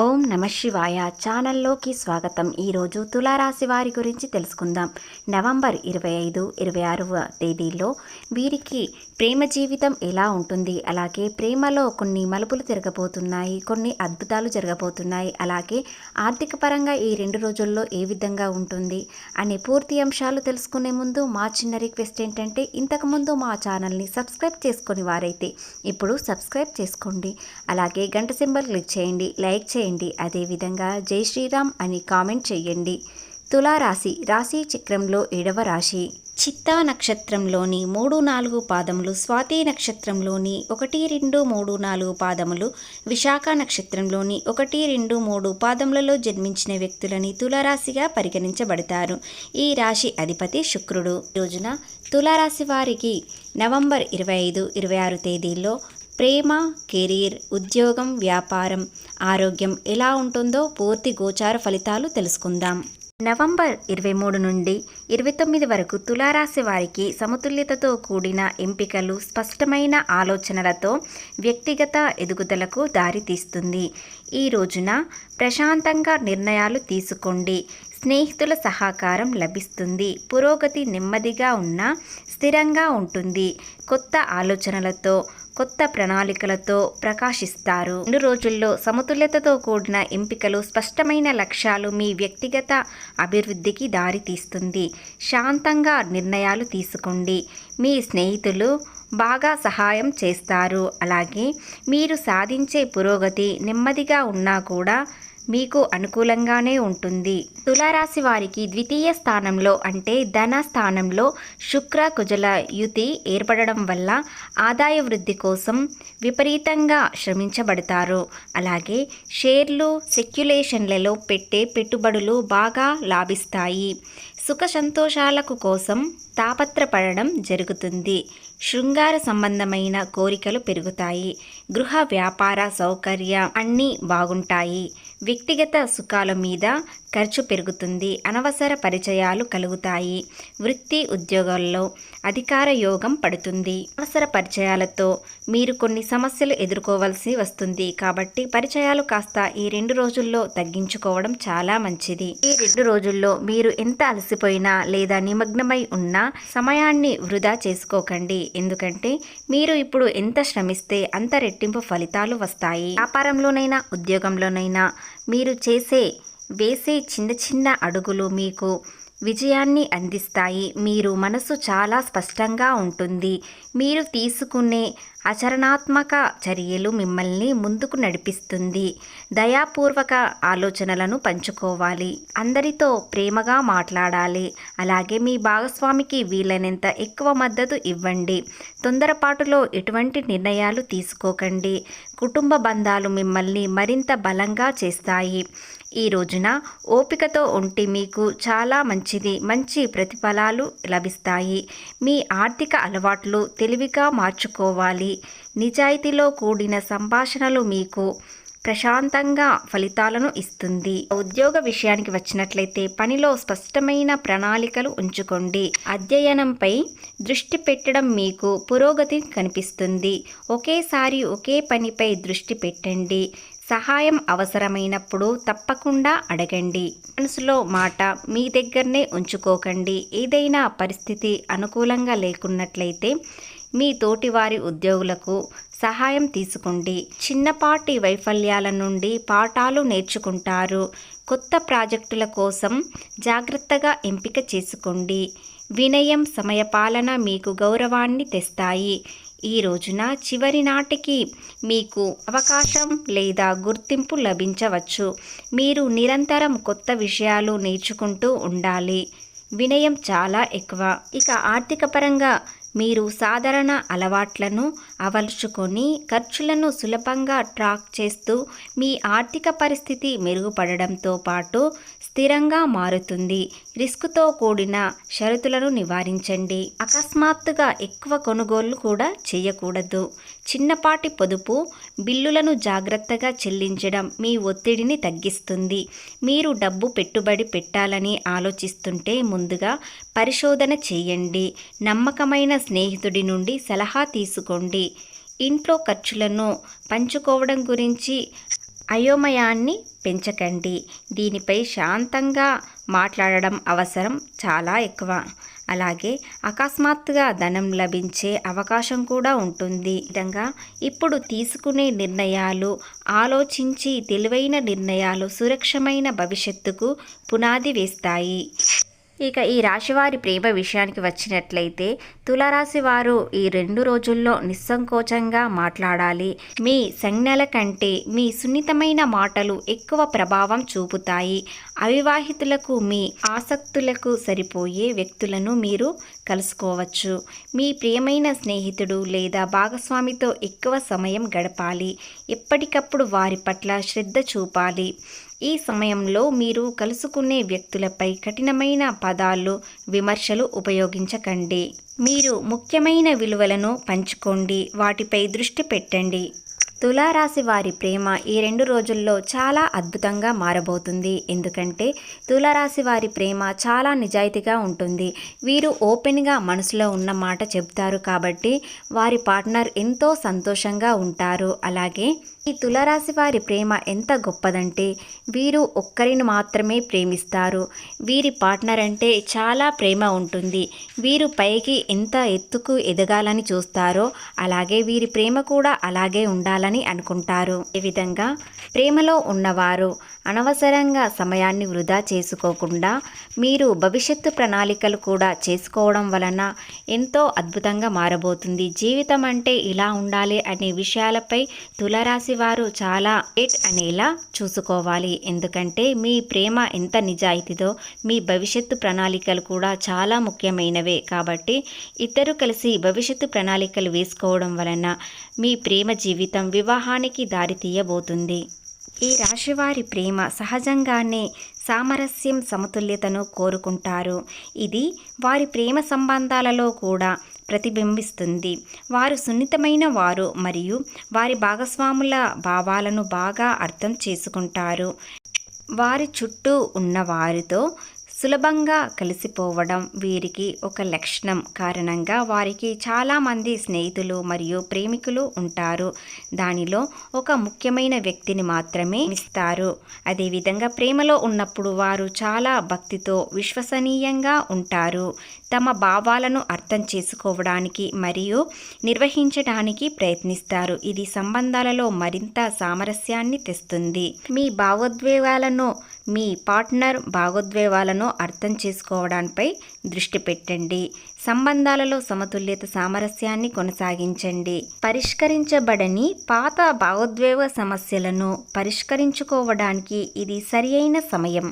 ఓం నమ శివాయ. ఛానల్లోకి స్వాగతం. ఈరోజు తులారాశి వారి గురించి తెలుసుకుందాం. నవంబర్ ఇరవై ఐదు ఇరవై ఆరవ తేదీల్లో వీరికి ప్రేమ జీవితం ఎలా ఉంటుంది? అలాగే ప్రేమలో కొన్ని మలుపులు తిరగబోతున్నాయి కొన్ని అద్భుతాలు జరగబోతున్నాయి. అలాగే ఆర్థిక పరంగా ఈ రెండు రోజుల్లో ఏ విధంగా ఉంటుంది? అనే పూర్తి అంశాలు తెలుసుకునే ముందు మా చిన్న రిక్వెస్ట్ ఏంటంటే ఇంతకుముందు మా ఛానల్ని సబ్స్క్రైబ్ చేసుకుని వారైతే ఇప్పుడు సబ్స్క్రైబ్ చేసుకోండి. అలాగే గంట సింబల్ క్లిక్ చేయండి లైక్ చేయండి అదేవిధంగా జై శ్రీరామ్ అని కామెంట్ చేయండి. తులారాశి రాశి చక్రంలో ఏడవ రాశి. చిత్తా నక్షత్రంలోని మూడు నాలుగు పాదములు స్వాతి నక్షత్రంలోని ఒకటి రెండు మూడు నాలుగు పాదములు విశాఖ నక్షత్రంలోని ఒకటి రెండు మూడు పాదములలో జన్మించిన వ్యక్తులని తులారాశిగా పరిగణించబడతారు. ఈ రాశి అధిపతి శుక్రుడు. రోజున తులారాశి వారికి నవంబర్ ఇరవై ఐదు ఇరవై ఆరు తేదీల్లో ప్రేమ కెరీర్ ఉద్యోగం వ్యాపారం ఆరోగ్యం ఎలా ఉంటుందో పూర్తి గోచార ఫలితాలు తెలుసుకుందాం. నవంబర్ ఇరవై మూడు నుండి ఇరవై తొమ్మిది వరకు తులారాశి వారికి సమతుల్యతతో కూడిన ఎంపికలు స్పష్టమైన ఆలోచనలతో వ్యక్తిగత ఎదుగుదలకు దారితీస్తుంది. ఈ రోజున ప్రశాంతంగా నిర్ణయాలు తీసుకోండి. స్నేహితుల సహకారం లభిస్తుంది. పురోగతి నెమ్మదిగా ఉన్న స్థిరంగా ఉంటుంది. కొత్త ఆలోచనలతో కొత్త ప్రణాళికలతో ప్రకాశిస్తారు. రెండు రోజుల్లో సమతుల్యతతో కూడిన ఎంపికలు స్పష్టమైన లక్ష్యాలు మీ వ్యక్తిగత అభివృద్ధికి దారితీస్తుంది. శాంతంగా నిర్ణయాలు తీసుకోండి. మీ స్నేహితులు బాగా సహాయం చేస్తారు. అలాగే మీరు సాధించే పురోగతి నెమ్మదిగా ఉన్నా కూడా మీకు అనుకూలంగానే ఉంటుంది. తులారాశి వారికి ద్వితీయ స్థానంలో అంటే ధన స్థానంలో శుక్ర కుజల యుతి ఏర్పడడం వల్ల ఆదాయ వృద్ధి కోసం విపరీతంగా శ్రమించబడతారు. అలాగే షేర్లు సెక్యులేషన్లలో పెట్టే పెట్టుబడులు బాగా లాభిస్తాయి. సుఖ సంతోషాలకు కోసం తాపత్రపడడం జరుగుతుంది. శృంగార సంబంధమైన కోరికలు పెరుగుతాయి. గృహ వ్యాపార సౌకర్య అన్నీ బాగుంటాయి. వ్యక్తిగత సుఖాల మీద ఖర్చు పెరుగుతుంది. అనవసర పరిచయాలు కలుగుతాయి. వృత్తి ఉద్యోగాల్లో అధికార యోగం పడుతుంది. అనవసర పరిచయాలతో మీరు కొన్ని సమస్యలు ఎదుర్కోవాల్సి వస్తుంది. కాబట్టి పరిచయాలు కాస్త ఈ రెండు రోజుల్లో తగ్గించుకోవడం చాలా మంచిది. ఈ రెండు రోజుల్లో మీరు ఎంత అలసిపోయినా లేదా నిమగ్నమై ఉన్నా సమయాన్ని వృధా చేసుకోకండి. ఎందుకంటే మీరు ఇప్పుడు ఎంత శ్రమిస్తే అంత రెట్టింపు ఫలితాలు వస్తాయి. వ్యాపారంలోనైనా ఉద్యోగంలోనైనా మీరు చేసే వేసే చిన్న చిన్న అడుగులు మీకు విజయాన్ని అందిస్తాయి. మీరు మనసు చాలా స్పష్టంగా ఉంటుంది. మీరు తీసుకునే ఆచరణాత్మక చర్యలు మిమ్మల్ని ముందుకు నడిపిస్తుంది. దయాపూర్వక ఆలోచనలను పంచుకోవాలి. అందరితో ప్రేమగా మాట్లాడాలి. అలాగే మీ భాగస్వామికి వీలైనంత ఎక్కువ మద్దతు ఇవ్వండి. తొందరపాటులో ఎటువంటి నిర్ణయాలు తీసుకోకండి. కుటుంబ బంధాలు మిమ్మల్ని మరింత బలంగా చేస్తాయి. ఈ రోజున ఓపికతో ఉంటే మీకు చాలా మంచిది. మంచి ప్రతిఫలాలు లభిస్తాయి. మీ ఆర్థిక అలవాట్లు తెలివిగా మార్చుకోవాలి. నిజాయితీలో కూడిన సంభాషణలు మీకు ప్రశాంతంగా ఫలితాలను ఇస్తుంది. ఉద్యోగ విషయానికి వచ్చినట్లయితే పనిలో స్పష్టమైన ప్రణాళికలు ఉంచుకోండి. అధ్యయనంపై దృష్టి పెట్టడం మీకు పురోగతి కనిపిస్తుంది. ఒకేసారి ఒకే పనిపై దృష్టి పెట్టండి. సహాయం అవసరమైనప్పుడు తప్పకుండా అడగండి. మనసులో మాట మీ దగ్గరనే ఉంచుకోకండి. ఏదైనా పరిస్థితి అనుకూలంగా లేకున్నట్లయితే మీ తోటివారి ఉద్యోగులకు సహాయం తీసుకోండి. చిన్నపాటి వైఫల్యాల నుండి పాఠాలు నేర్చుకుంటారు. కొత్త ప్రాజెక్టుల కోసం జాగ్రత్తగా ఎంపిక చేసుకోండి. వినయం సమయపాలన మీకు గౌరవాన్ని తెస్తాయి. ఈ రోజున చివరి నాటికి మీకు అవకాశం లేదా గుర్తింపు లభించవచ్చు. మీరు నిరంతరం కొత్త విషయాలు నేర్చుకుంటూ ఉండాలి. వినయం చాలా ఎక్కువ. ఇక ఆర్థిక పరంగా మీరు సాధారణ అలవాట్లను అమలుచుకొని ఖర్చులను సులభంగా ట్రాక్ చేస్తూ మీ ఆర్థిక పరిస్థితి మెరుగుపడడంతో పాటు స్థిరంగా మారుతుంది. రిస్క్తో కూడిన షరతులను నివారించండి. అకస్మాత్తుగా ఎక్కువ కొనుగోళ్ళు కూడా చేయకూడదు. చిన్నపాటి పొదుపు బిల్లులను జాగ్రత్తగా చెల్లించడం మీ ఒత్తిడిని తగ్గిస్తుంది. మీరు డబ్బు పెట్టుబడి పెట్టాలని ఆలోచిస్తుంటే ముందుగా పరిశోధన చేయండి. నమ్మకమైన స్నేహితుడి నుండి సలహా తీసుకోండి. ఇంట్లో ఖర్చులను పంచుకోవడం గురించి అయోమయాన్ని పెంచకండి. దీనిపై శాంతంగా మాట్లాడడం అవసరం చాలా ఎక్కువ. అలాగే అకస్మాత్తుగా ధనం లభించే అవకాశం కూడా ఉంటుంది. విధంగా ఇప్పుడు తీసుకునే నిర్ణయాలు ఆలోచించి తెలివైన నిర్ణయాలు సురక్షమైన భవిష్యత్తుకు పునాది వేస్తాయి. ఇక ఈ రాశివారి ప్రేమ విషయానికి వచ్చినట్లయితే తులారాశి వారు ఈ రెండు రోజుల్లో నిస్సంకోచంగా మాట్లాడాలి. మీ సంజ్ఞల కంటే మీ సున్నితమైన మాటలు ఎక్కువ ప్రభావం చూపుతాయి. అవివాహితులకు మీ ఆసక్తులకు సరిపోయే వ్యక్తులను మీరు కలుసుకోవచ్చు. మీ ప్రియమైన స్నేహితుడు లేదా భాగస్వామితో ఎక్కువ సమయం గడపాలి. ఎప్పటికప్పుడు వారి పట్ల శ్రద్ధ చూపాలి. ఈ సమయంలో మీరు కలుసుకునే వ్యక్తులపై కఠినమైన పదాలు విమర్శలు ఉపయోగించకండి. మీరు ముఖ్యమైన విలువలను పంచుకోండి. వాటిపై దృష్టి పెట్టండి. తులారాశి వారి ప్రేమ ఈ రెండు రోజుల్లో చాలా అద్భుతంగా మారబోతుంది. ఎందుకంటే తులారాశి వారి ప్రేమ చాలా నిజాయితీగా ఉంటుంది. వీరు ఓపెన్గా మనసులో ఉన్న మాట చెబుతారు కాబట్టి వారి పార్ట్నర్ ఎంతో సంతోషంగా ఉంటారు. అలాగే ఈ తులారాశి వారి ప్రేమ ఎంత గొప్పదంటే వీరు ఒక్కరిని మాత్రమే ప్రేమిస్తారు. వీరి పార్ట్నర్ అంటే చాలా ప్రేమ ఉంటుంది. వీరు పైకి ఎంత ఎత్తుకు ఎదగాలని చూస్తారో అలాగే వీరి ప్రేమ కూడా అలాగే ఉండాలని అనుకుంటారు. ఈ విధంగా ప్రేమలో ఉన్నవారు అనవసరంగా సమయాన్ని వృధా చేసుకోకుండా మీరు భవిష్యత్తు ప్రణాళికలు కూడా చేసుకోవడం వలన ఎంతో అద్భుతంగా మారబోతుంది. జీవితం అంటే ఇలా ఉండాలి అనే విషయాలపై తులరాశి వారు చాలా ఎట్ అనేలా చూసుకోవాలి. ఎందుకంటే మీ ప్రేమ ఎంత నిజాయితీదో మీ భవిష్యత్తు ప్రణాళికలు కూడా చాలా ముఖ్యమైనవే. కాబట్టి ఇద్దరు కలిసి భవిష్యత్తు ప్రణాళికలు వేసుకోవడం వలన మీ ప్రేమ జీవితం వివాహానికి దారితీయబోతుంది. ఈ రాశివారి ప్రేమ సహజంగానే సామరస్యం సమతుల్యతను కోరుకుంటారు. ఇది వారి ప్రేమ సంబంధాలలో కూడా ప్రతిబింబిస్తుంది. వారు సున్నితమైన వారు మరియు వారి భాగస్వాముల భావాలను బాగా అర్థం చేసుకుంటారు. వారి చుట్టూ ఉన్న వారితో సులభంగా కలిసిపోవడం వీరికి ఒక లక్షణం కారణంగా వారికి చాలామంది స్నేహితులు మరియు ప్రేమికులు ఉంటారు. దానిలో ఒక ముఖ్యమైన వ్యక్తిని మాత్రమే ఇస్తారు అదేవిధంగా ప్రేమలో ఉన్నప్పుడు వారు చాలా భక్తితో విశ్వసనీయంగా ఉంటారు. తమ భావాలను అర్థం చేసుకోవడానికి మరియు నిర్వహించడానికి ప్రయత్నిస్తారు. ఇది సంబంధాలలో మరింత సామరస్యాన్ని తెస్తుంది. మీ భావోద్వేగాలను మీ పార్ట్నర్ భావోద్వేగాలను అర్థం చేసుకోవడంపై దృష్టి పెట్టండి. సంబంధాలలో సమతుల్యత సామరస్యాన్ని కొనసాగించండి. పరిష్కరించబడని పాత భావోద్వేగ సమస్యలను పరిష్కరించుకోవడానికి ఇది సరియైన సమయం.